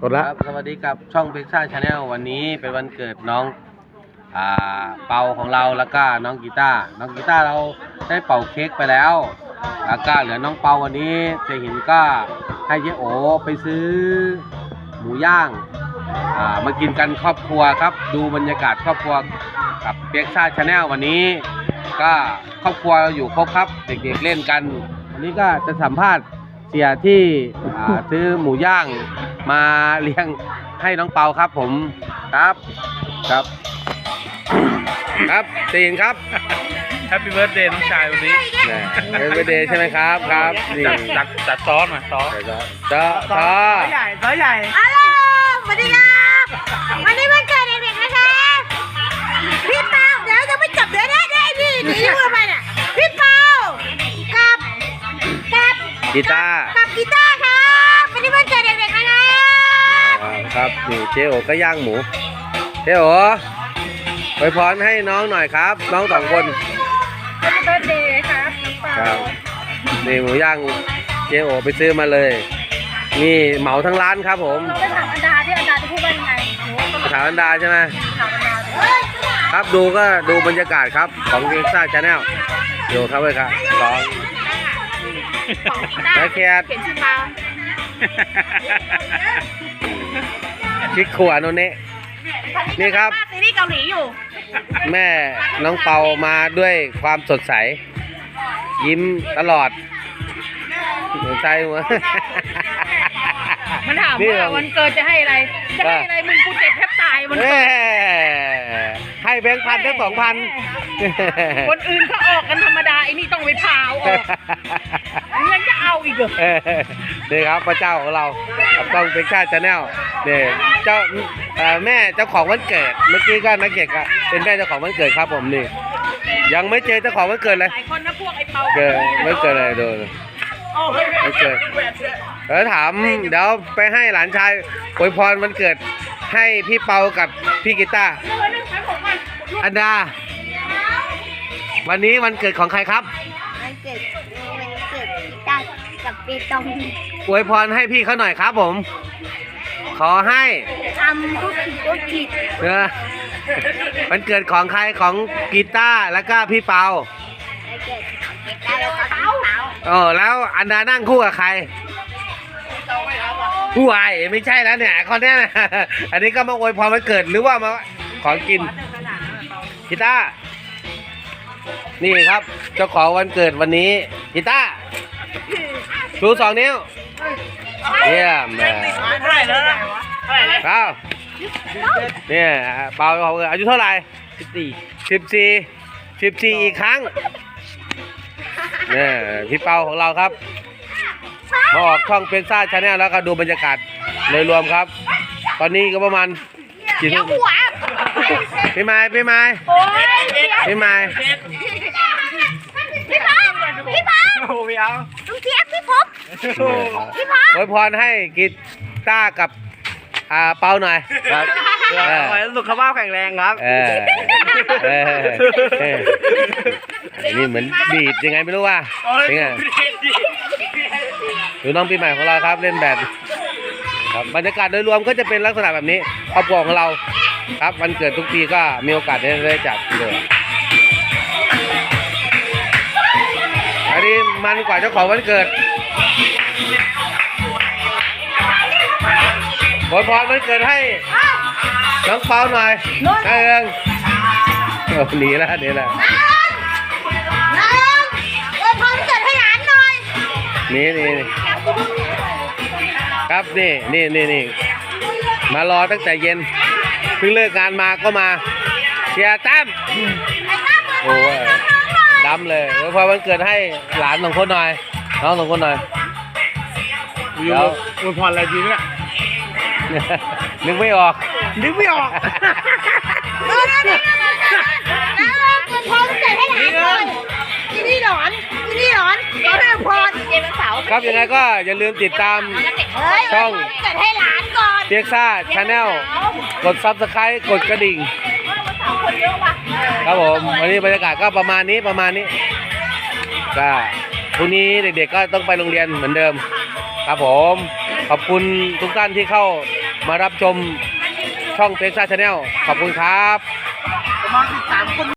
กดละครับสวัสดีกับช่องเพ x ซ่าชาแนลวันนี้เป็นวันเกิดน้องอ่าเปาของเราแล้วก็น้องกีตาร์น้องกีตาร์เราได้เป่าเค้กไปแล้ว แล้วก็เหลือน้องเปาวันนี้เจหินก็ให้เจ๊โอไปซื้อหมูย่างอ่ามากินกันครอบครัวครับ ดูบรรยากาศครอบครัวกับเปียกซ่าชาแนลวันนี้ ก็ครอบครัวเราอยู่ครบครับ เด็กๆเล่นกัน วันนี้ก็จะสัมภาษณ์ เสียที่อ่าซื้อหมูย่างมาเลี้ยงให้น้องเปาครับ ผมครับครับ ครับตีนครับแฮปปี้เบิร์ดเดย์น้องชายวันนี้เป็นเบอร์เดย์ใช่ไหมครับครับนี่จัดจัดจัดซอสมาซอสเดี๋ยวๆเจ้าท้อใหญ่ซอสใหญ่ฮัลโหลสวัสดีครับวันนี้วันเกิดเด็กๆนะคะพี่เปาเดี๋ยวจะไม่จับเดี๋ยวนะได้พี่หนีมือไปน่ะพี่เปากับกับกีตาร์กับกี ตาร์ครับวันนี้วันเกิดเด็กๆนะคะอ่าครับนี่เจ๊โอก็ย่างหมูเจ๊โอไปพรให้น้องหน่อยครับ น้องสองคนแฮปปี้เบิร์ดเดย์ครับน้องเปาครับนี่หมูย่างเจ๊โอไปซื้อมาเลย นี่เหมาทั้งร้านครับผมเราไปถามอันดาที่อันดาจะพูดว่ายังไงหนูก็ถามอันดาใช่ไหมถามอันดาเฮ้ยครับดูก็ดูบรรยากาศครับของเอ็กซ่าชาแนลดูครับเลยครับสอง แล้วแคทเขียนชื่อเปาชิคขวาโนเนะนี่ครับซีรีส์เกาหลีอยู่ แม่น้องเปามาด้วยความสดใส ยิ้มตลอดหัวใจหัวมันถามนี่ว่าวันเกิดจะให้อะไร จะให้อะไรมึงกูเจ็บแทบตายวันเอ้เกิดให้แบงค์พันทั้งสองพันคนอื่นเขาออกกันธรรมดาไอ้นี่ต้องไปพาวออกยังจะเอาอีกเหรอเออนี่ครับพระเจ้าของเรากับต้องเป็นชาติชาแนลนี่เจ้าเอ่อแม่เจ้าของวันเกิด เมื่อกี้ก็นักเกียรติก็เป็นแม่เจ้าของวันเกิดครับผมนี่ ยังไม่เจอเจ้าของวันเกิดเลยหลายคนนะพวกไอ้เปาเกิดไม่เกิดอะไรโดนไม่เกิดเออถามเดี๋ยวไปให้หลานชายอวยพรวันเกิดให้พี่เปากับพี่กีตาร์อันดา วันนี้วันเกิดของใครครับ มันเกิดมันเกิดกีตาร์กับปีตองอวยพรให้พี่เขาหน่อยครับผม ขอให้ทำทุกผิดทุกผิดเออวันเกิดของใครของกีตาร์แล้วก็พี่เปามันเกิดกีตาร์แล้วก็เปาโอ้แล้วอันดานั่งคู่กับใครผู้วายไม่ใช่แล้วเนี่ยคนเนี้ยนะอันนี้ก็มาอวยพรวันเกิดหรือว่ามาขอกินกีตาร์ นี่ครับเจ้าของวันเกิดวันนี้กีตาร์ชูสองนิ้วเยี่ยมเลยเท่าไหร่แล้วนะเท่าไหร่แล้วเปาเนี่ยเปาของอายุเท่าไหร่สิบสี่สิบสี่สิบสี่อีกครั้งเนี่ยพี่เปาของเราครับมาออกช่องเป็นซ่าชาแนลแล้วก็ดูบรรยากาศโดยรวมครับ ตอนนี้ก็ประมาณกี่เดี๋ยทุ่วมหัวพี่ไม้พี่ไม้โอ้ย พี่ไม้พี่พงพี่พงโอ้ไม่เอาลุงเจี๊ยบพี่พบพี่พงอวยพรให้กีตาร์กับอ่าเปาหน่อยครับเออขอให้สุขภาพแข็งแรงครับ เออเออเออนี่เหมือนดีดยังไงไม่รู้ว่าเป็นไงหรือน้องปีใหม่ของเราครับเล่นแบบครับบรรยากาศโดยรวมก็จะเป็นลักษณะแบบนี้ครอบครัวของเราครับวันเกิดทุกปีก็มีโอกาสได้ได้จัดเลย อันนี้มันกว่าเจ้าของวันเกิดขอพรวันเกิดให้น้องเปาหน่อยเอิงโอ้หนีแล้วหนีแล้วน้องเออพร้อมเกิดให้หลานหน่อยหนี่นี่ครับนี่นี่นี่นี่มารอตั้งแต่เย็นเพิ่งเลิกงานมาก็มาเชียร์ตั้มไอ้ตั้มโอ้ ยดำเลยแล้วพอวันเกิดให้หลานสองคนหน่อยน้องสองคนหน่อย เดี๋ยว อวยพรอะไรดีเนี่ยนึกไม่ออก นึกไม่ออกเออนั่นนั่นนั่นนั่นนั่นเงินพร้อมเกิดให้หลานหน่อยที่นี่หลอนที่นี่หลอนก็ให้พรเย็นวันเสาร์ครับยังไงก็อย่าลืมติดตามเฮ้ยช่องเกิดให้หลานก่อนเปียกซ่าชาแนลกดซับสไครต์กดกระดิ่งวันเสาร์ คนเยอะว่ะครับผมวันนี้บรรยากาศก็ประมาณนี้ประมาณนี้ก็พรุ่งนี้เด็กๆก็ต้องไปโรงเรียนเหมือนเดิม ครับผม ขอบคุณทุกท่านที่เข้ามารับชมช่องเฟซชาชาแนลขอบคุณครับประมาณ13คน